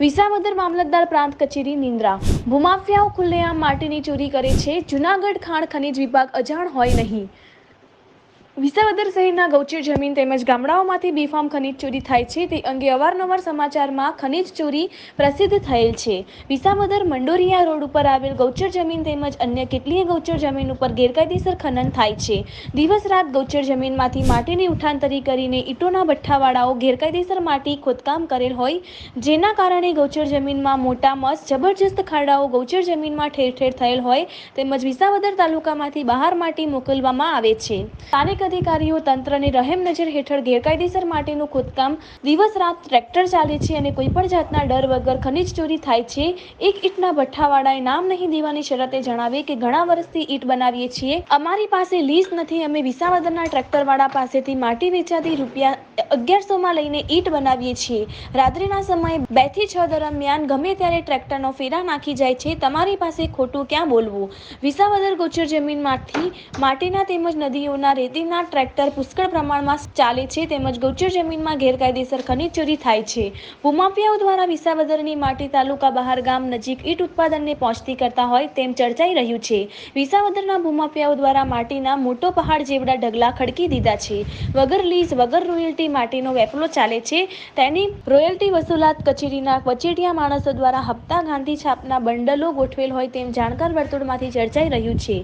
વિસાવદર મામલતદાર પ્રાંત કચેરી નિંદ્રા. ભૂમાફિયાઓ ખુલ્લેઆમ માટીની ચોરી કરે છે. જૂનાગઢ ખાણ ખનીજ વિભાગ અજાણ હોય નહીં. વિસાવદર શહેરના ગૌચર જમીન તેમજ ગામડાઓમાંથી બેફામ ખનીજ ચોરી થાય છે તે અંગે અવારનવાર સમાચારમાં ખનીજ ચોરી પ્રસિદ્ધ થયેલ છે. વિસાવદર મંડોરિયા રોડ ઉપર આવેલ ગૌચર જમીન તેમજ અન્ય કેટલીય ગૌચર જમીન ઉપર ગેરકાયદેસર ખનન થાય છે. દિવસ રાત ગૌચર જમીનમાંથી માટીની ઉઠાંતરી કરીને ઈંટોના ભઠ્ઠાવાળાઓ ગેરકાયદેસર માટી ખોદકામ કરેલ હોય, જેના કારણે ગૌચર જમીનમાં મોટા મસ, જબરજસ્ત ખાડાઓ ગૌચર જમીનમાં ઠેર ઠેર થયેલ હોય, તેમજ વિસાવદર તાલુકામાંથી બહાર માટી મોકલવામાં આવે છે. સ્થાનિક અધિકારીઓ તંત્રની રહેમ નજર હેઠળ ગેરકાયદેસર માટીનું ખોદકામ દિવસ રાત ટ્રેક્ટર ચાલે છે અને કોઈપણ જાતના ડર વગર ખનીજ ચોરી થાય છે, એક ઈંટના ભઠ્ઠાવાળાએ નામ નહીં દેવાની શરતે જણાવે કે ઘણા વર્ષથી ઈંટ બનાવીએ છીએ. અમારી પાસે લીઝ નથી, અમે વિસાવદરના ટ્રેક્ટરવાળા પાસેથી માટી વેચાતી રૂપિયા અગિયારસોમાં લઈને ઈંટ બનાવીએ છીએ. રાત્રિના સમયે બેથી છ દરમિયાન ગમે ત્યારે ટ્રેક્ટરનો ફેરા નાખી જાય છે, તમારી પાસે ખોટું ક્યાં બોલવું? વિસાવદર ગોચર જમીનમાંથી માટીના તેમજ નદીઓના રેતીના ટ્રેક્ટર પુષ્કળ પ્રમાણમાં ચાલે છે તેમજ ગૌચર જમીનમાં ગેરકાયદેસર ખનીજ ચોરી થાય છે. ભૂમાફિયાઓ દ્વારા વિસાવદરની માટી તાલુકા બહાર ગામ નજીક ઈંટ ઉત્પાદનને પહોંચતી કરતા હોય તેમ ચર્ચાઈ રહ્યું છે. વિસાવદરના ભૂમાફિયાઓ દ્વારા માટીના મોટો પહાડ જેવડા ઢગલા ખડકી દીધા છે. વગર લીઝ, વગર રોયલ્ટી માટીનો વેપલો ચાલે છે. તેની રોયલ્ટી વસૂલાત કચેરીના વચેટિયા માણસો દ્વારા હપ્તા ગાંધી છાપના બંડલો ગોઠવેલ હોય તેમ જાણકાર વર્તુળમાંથી ચર્ચાઈ રહ્યું છે.